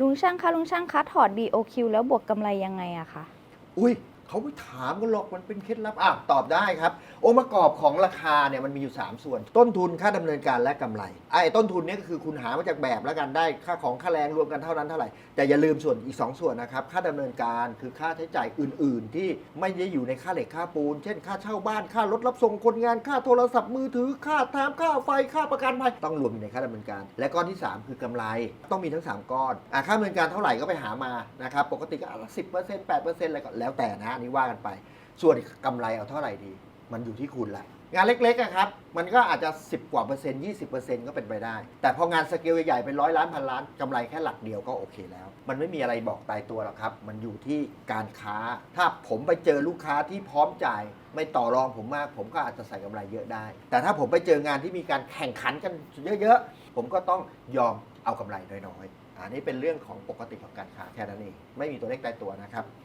ลุงช่างคะลุงช่างคะถอด B O Q แล้วบวกกำไรยังไงอะคะ อุ้ย เขาไม่ถามกันหรอกมันเป็นเคล็ดลับอะตอบได้ครับ องค์ประกอบของราคาเนี่ยมันมีอยู่ 3 ส่วน ต้นทุนค่าดำเนินการและกำไรไอ้ต้นทุนเนี่ยก็คือคุณหามาจากแบบแล้วกันได้ค่าของค่าแรงรวมกันเท่านั้นเท่าไหร่แต่อย่าลืมส่วนอีก 2 ส่วนนะครับค่าดำเนินการคือค่าใช้จ่ายอื่น ๆ ที่ไม่ได้อยู่ในค่าเหล็กค่าปูน เช่น ค่าเช่าบ้านค่ารถรับส่งคนงานค่าโทรศัพท์มือถือค่าน้ำค่าไฟค่าประกันภัยต้องรวมอยู่ในค่าดำเนินการ และก้อนที่ 3 คือกำไร ต้องมีทั้ง 3 ก้อนอะค่าดำเนินการเท่าไหร่ก็ไปหามานะครับปกติก็สิบเปอร์เซ็นต์แปดเปอร์เซ็นต์อะไรก็แล้วแต่นะนี้ว่ากันไป ส่วนกำไรเอาเท่าไหร่ดี มันอยู่ที่คุณแหละงานเล็กๆครับ มันก็อาจจะ 10 กว่าเปอร์เซ็นต์20เปอร์เซ็นต์ก็เป็นไปได้ แต่พองานสเกลใหญ่ๆเป็นร้อยล้านพันล้านกำไรแค่หลักเดียวก็โอเคแล้ว มันไม่มีอะไรบอกตายตัวหรอกครับ มันอยู่ที่การค้า ถ้าผมไปเจอลูกค้าที่พร้อมจ่าย ไม่ต่อรองผมมาก ผมก็อาจจะใส่กำไรเยอะได้ แต่ถ้าผมไปเจองานที่มีการแข่งขันกันเยอะๆ ผมก็ต้องยอมเอากำไรน้อยๆอันนี้เป็นเรื่องของปกติของการค้าแค่นั้นเอง ไม่มีตัวเลขตายตัวนะครับ